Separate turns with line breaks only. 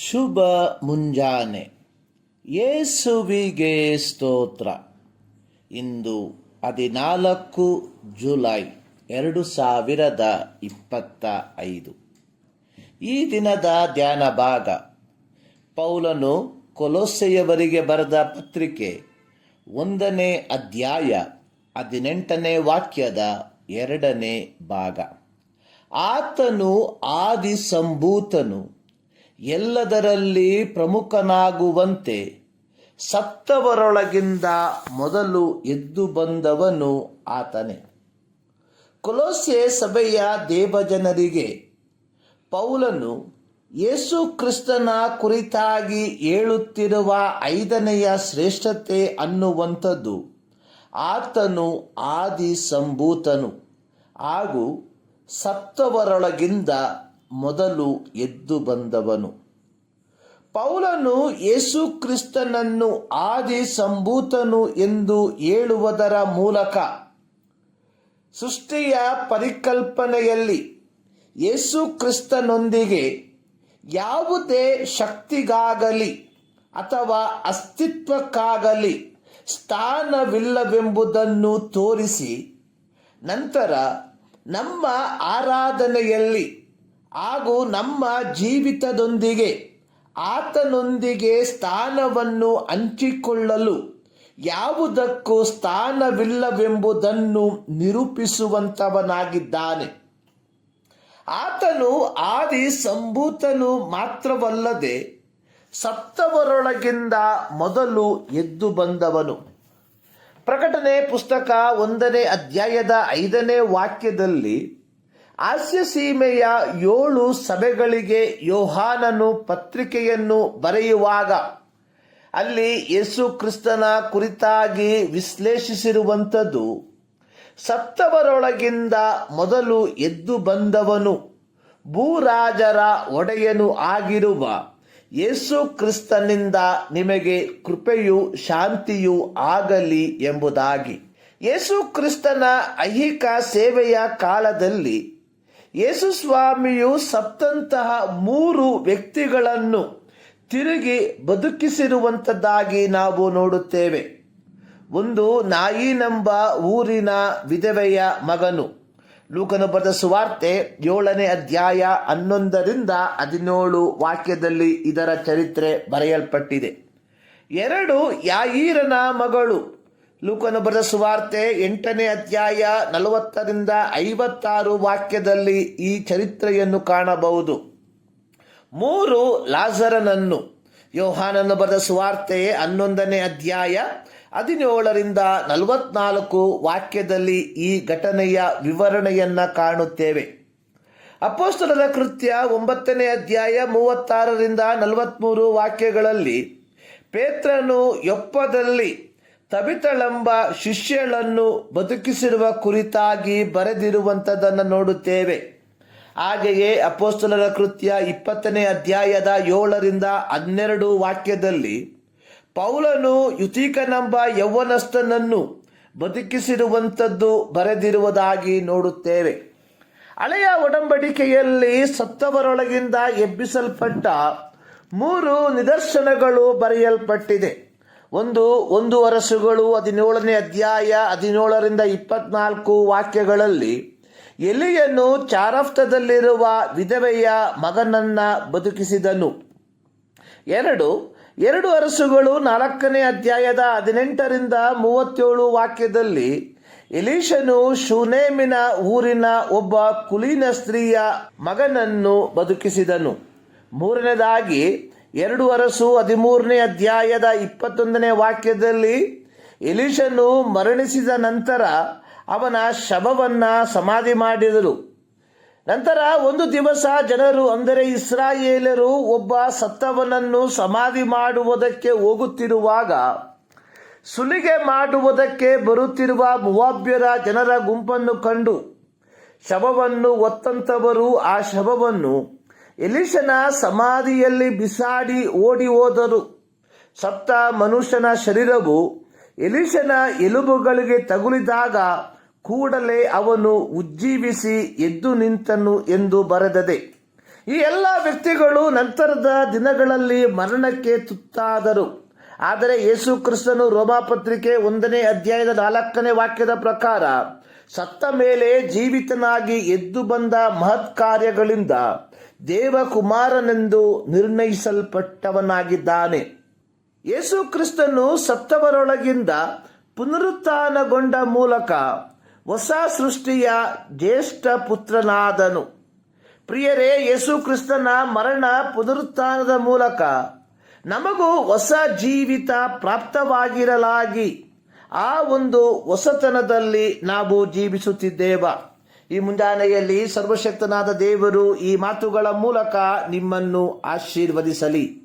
ಶುಭ ಮುಂಜಾನೆ. ಯೇಸುವಿಗೆ ಸ್ತೋತ್ರ. ಇಂದು ಹದಿನಾಲ್ಕು ಜುಲೈ ಎರಡು ಸಾವಿರದ ಇಪ್ಪತ್ತ ಐದು. ಈ ದಿನದ ಧ್ಯಾನ ಭಾಗ. ಪೌಲನು ಕೊಲೋಸೆಯವರಿಗೆ ಬರೆದ ಪತ್ರಿಕೆ ಒಂದನೇ ಅಧ್ಯಾಯ ಹದಿನೆಂಟನೇ ವಾಕ್ಯದ ಎರಡನೇ ಭಾಗ. ಆತನು ಆದಿ ಸಂಭೂತನು ಎಲ್ಲದರಲ್ಲಿ ಪ್ರಮುಖನಾಗುವಂತೆ ಸತ್ತವರೊಳಗಿಂದ ಮೊದಲು ಎದ್ದು ಬಂದವನು ಆತನೇ. ಕೊಲೋಸೆ ಸಭೆಯ ದೇವಜನರಿಗೆ ಪೌಲನು ಯೇಸು ಕ್ರಿಸ್ತನ ಕುರಿತಾಗಿ ಹೇಳುತ್ತಿರುವ ಐದನೆಯ ಶ್ರೇಷ್ಠತೆ ಅನ್ನುವಂಥದ್ದು. ಆತನು ಆದಿ ಸಂಭೂತನು ಹಾಗೂ ಸತ್ತವರೊಳಗಿಂದ ಮೊದಲು ಎದ್ದು ಬಂದವನು. ಪೌಲನು ಯೇಸು ಕ್ರಿಸ್ತನನ್ನು ಆದಿ ಸಂಭೂತನು ಎಂದು ಹೇಳುವುದರ ಮೂಲಕ ಸೃಷ್ಟಿಯ ಪರಿಕಲ್ಪನೆಯಲ್ಲಿ ಯೇಸು ಕ್ರಿಸ್ತನೊಂದಿಗೆ ಯಾವುದೇ ಶಕ್ತಿಗಾಗಲಿ ಅಥವಾ ಅಸ್ತಿತ್ವಕ್ಕಾಗಲಿ ಸ್ಥಾನವಿಲ್ಲವೆಂಬುದನ್ನು ತೋರಿಸಿ ನಂತರ ನಮ್ಮ ಆರಾಧನೆಯಲ್ಲಿ ಹಾಗೂ ನಮ್ಮ ಜೀವಿತದೊಂದಿಗೆ ಆತನೊಂದಿಗೆ ಸ್ಥಾನವನ್ನು ಹಂಚಿಕೊಳ್ಳಲು ಯಾವುದಕ್ಕೂ ಸ್ಥಾನವಿಲ್ಲವೆಂಬುದನ್ನು ನಿರೂಪಿಸುವಂತವನಾಗಿದ್ದಾನೆ ಆತನು ಆದಿ ಸಂಭೂತನು ಮಾತ್ರವಲ್ಲದೆ ಸತ್ತವರೊಳಗಿಂದ ಮೊದಲು ಎದ್ದು ಬಂದವನು. ಪ್ರಕಟಣೆ ಪುಸ್ತಕ ಒಂದನೇ ಅಧ್ಯಾಯದ ಐದನೇ ವಾಕ್ಯದಲ್ಲಿ ಹಾಸ್ಯ ಸೀಮೆಯ ಏಳು ಸಭೆಗಳಿಗೆ ಯೋಹಾನನು ಪತ್ರಿಕೆಯನ್ನು ಬರೆಯುವಾಗ ಅಲ್ಲಿ ಯೇಸು ಕ್ರಿಸ್ತನ ಕುರಿತಾಗಿ ವಿಶ್ಲೇಷಿಸಿರುವಂಥದ್ದು, ಸತ್ತವರೊಳಗಿಂದ ಮೊದಲು ಎದ್ದು ಬಂದವನು, ಭೂರಾಜರ ಒಡೆಯನು ಆಗಿರುವ ಯೇಸು ಕ್ರಿಸ್ತನಿಂದ ನಿಮಗೆ ಕೃಪೆಯು ಶಾಂತಿಯು ಆಗಲಿ ಎಂಬುದಾಗಿ. ಯೇಸು ಕ್ರಿಸ್ತನ ಐಹಿಕ ಸೇವೆಯ ಕಾಲದಲ್ಲಿ ಯೇಸು ಸ್ವಾಮಿಯು ಸತ್ತಂತಹ ಮೂರು ವ್ಯಕ್ತಿಗಳನ್ನು ತಿರುಗಿ ಬದುಕಿಸಿರುವಂಥದ್ದಾಗಿ ನಾವು ನೋಡುತ್ತೇವೆ. ಒಂದು ನಾಯಿನೆಂಬ ಊರಿನ ವಿಧವೆಯ ಮಗನು. ಲೂಕನು ಬರೆದ ಸುವಾರ್ತೆ ಏಳನೇ ಅಧ್ಯಾಯ ಹನ್ನೊಂದರಿಂದ ಹದಿನೇಳು ವಾಕ್ಯದಲ್ಲಿ ಇದರ ಚರಿತ್ರೆ ಬರೆಯಲ್ಪಟ್ಟಿದೆ. ಎರಡು ಯಾಯೀರನ ಮಗಳು ಲೂಕನು ಬರೆದ ಸುವಾರ್ತೆ ಎಂಟನೇ ಅಧ್ಯಾಯ ನಲವತ್ತರಿಂದ ಐವತ್ತಾರು ವಾಕ್ಯದಲ್ಲಿ ಈ ಚರಿತ್ರೆಯನ್ನು ಕಾಣಬಹುದು. ಮೂರು, ಲಾಜರನನ್ನು. ಯೋಹಾನನ್ನು ಬರೆದ ಸುವಾರ್ತೆ ಹನ್ನೊಂದನೇ ಅಧ್ಯಾಯ ಹದಿನೇಳರಿಂದ ನಲವತ್ನಾಲ್ಕು ವಾಕ್ಯದಲ್ಲಿ ಈ ಘಟನೆಯ ವಿವರಣೆಯನ್ನು ಕಾಣುತ್ತೇವೆ. ಅಪೋಸ್ತರದ ಕೃತ್ಯ ಒಂಬತ್ತನೇ ಅಧ್ಯಾಯ ಮೂವತ್ತಾರರಿಂದ ನಲವತ್ತ್ಮೂರು ವಾಕ್ಯಗಳಲ್ಲಿ ಪೇತ್ರನು ಯೊಪ್ಪದಲ್ಲಿ ತಬಿತಳೆಂಬ ಶಿಷ್ಯಳನ್ನು ಬದುಕಿಸಿರುವ ಕುರಿತಾಗಿ ಬರೆದಿರುವಂಥದ್ದನ್ನು ನೋಡುತ್ತೇವೆ. ಹಾಗೆಯೇ ಅಪೋಸ್ತಲರ ಕೃತ್ಯ ಇಪ್ಪತ್ತನೇ ಅಧ್ಯಾಯದ ಏಳರಿಂದ ಹನ್ನೆರಡು ವಾಕ್ಯದಲ್ಲಿ, ಪೌಲನು ಯುತಿಕನೆಂಬ ಯೌವನಸ್ಥನನ್ನು ಬದುಕಿಸಿರುವಂಥದ್ದು ಬರೆದಿರುವುದಾಗಿ ನೋಡುತ್ತೇವೆ. ಹಳೆಯ ಒಡಂಬಡಿಕೆಯಲ್ಲಿ ಸತ್ತವರೊಳಗಿಂದ ಎಬ್ಬಿಸಲ್ಪಟ್ಟ ಮೂರು ನಿದರ್ಶನಗಳು ಬರೆಯಲ್ಪಟ್ಟಿದೆ. ಒಂದು ಒಂದು ವರಸುಗಳು ಹದಿನೇಳನೇ ಅಧ್ಯಾಯ ಹದಿನೇಳರಿಂದ ಇಪ್ಪತ್ನಾಲ್ಕು ವಾಕ್ಯಗಳಲ್ಲಿ ಎಲಿಯನ್ನು ಚಾರಫ್ತದಲ್ಲಿರುವ ವಿಧವೆಯ ಮಗನನ್ನ ಬದುಕಿಸಿದನು. ಎರಡು ಎರಡು ಅರಸುಗಳು ನಾಲ್ಕನೇ ಅಧ್ಯಾಯದ ಹದಿನೆಂಟರಿಂದ ಮೂವತ್ತೇಳು ವಾಕ್ಯದಲ್ಲಿ ಎಲೀಶನು ಶೂನೇಮಿನ ಊರಿನ ಒಬ್ಬ ಕುಲೀನ ಸ್ತ್ರೀಯ ಮಗನನ್ನು ಬದುಕಿಸಿದನು. ಮೂರನೇದಾಗಿ ಎರಡು ಅರಸು ಹದಿಮೂರನೇ ಅಧ್ಯಾಯದ ಇಪ್ಪತ್ತೊಂದನೇ ವಾಕ್ಯದಲ್ಲಿ ಎಲಿಷನು ಮರಣಿಸಿದ ನಂತರ ಅವನ ಶವವನ್ನು ಸಮಾಧಿ ಮಾಡಿದರು ನಂತರ ಒಂದು ದಿವಸ ಜನರು ಅಂದರೆ ಇಸ್ರಾಯೇಲರು ಒಬ್ಬ ಸತ್ತವನನ್ನು ಸಮಾಧಿ ಮಾಡುವುದಕ್ಕೆ ಹೋಗುತ್ತಿರುವಾಗ, ಸುಲಿಗೆ ಮಾಡುವುದಕ್ಕೆ ಬರುತ್ತಿರುವ ಮುವಾಬ್ಯರ ಜನರ ಗುಂಪನ್ನು ಕಂಡು, ಶವವನ್ನು ಒತ್ತಂತವರು ಆ ಶವವನ್ನು ಎಲಿಶನ ಸಮಾಧಿಯಲ್ಲಿ ಬಿಸಾಡಿ ಓಡಿ ಹೋದರು. ಸಪ್ತ ಮನುಷ್ಯನ ಶರೀರವು ಎಲಿಶನ ಎಲುಬುಗಳಿಗೆ ತಗುಲಿದಾಗ ಕೂಡಲೇ ಅವನು ಉಜ್ಜೀವಿಸಿ ಎದ್ದು ನಿಂತನು ಎಂದು ಬರೆದದೆ. ಈ ಎಲ್ಲ ವ್ಯಕ್ತಿಗಳು ನಂತರದ ದಿನಗಳಲ್ಲಿ ಮರಣಕ್ಕೆ ತುತ್ತಾದರು. ಆದರೆ ಯೇಸು ಕ್ರಿಸ್ತನು ರೋಮಾಪತ್ರಿಕೆ ಒಂದನೇ ಅಧ್ಯಾಯದ ನಾಲ್ಕನೇ ವಾಕ್ಯದ ಪ್ರಕಾರ ಸತ್ತ ಮೇಲೆ ಜೀವಿತನಾಗಿ ಎದ್ದು ಬಂದ ಮಹತ್ ಕಾರ್ಯಗಳಿಂದ ದೇವಕುಮಾರನೆಂದು ನಿರ್ಣಯಿಸಲ್ಪಟ್ಟವನಾಗಿದ್ದಾನೆ. ಯೇಸು ಕ್ರಿಸ್ತನು ಸತ್ತವರೊಳಗಿಂದ ಪುನರುತ್ಥಾನಗೊಂಡ ಮೂಲಕ ಹೊಸ ಸೃಷ್ಟಿಯ ಜ್ಯೇಷ್ಠ ಪುತ್ರನಾದನು. ಪ್ರಿಯರೇ, ಯೇಸು ಕ್ರಿಸ್ತನ ಮರಣ ಪುನರುತ್ಥಾನದ ಮೂಲಕ ನಮಗೂ ಹೊಸ ಜೀವಿತ ಪ್ರಾಪ್ತವಾಗಿರಲಾಗಿ. ಆ ಒಂದು ಹೊಸತನದಲ್ಲಿ ನಾವು ಜೀವಿಸುತ್ತಿದ್ದೇವ. ಈ ಮುಂಜಾನೆಯಲ್ಲಿ ಸರ್ವಶಕ್ತನಾದ ದೇವರು ಈ ಮಾತುಗಳ ಮೂಲಕ ನಿಮ್ಮನ್ನು ಆಶೀರ್ವದಿಸಲಿ.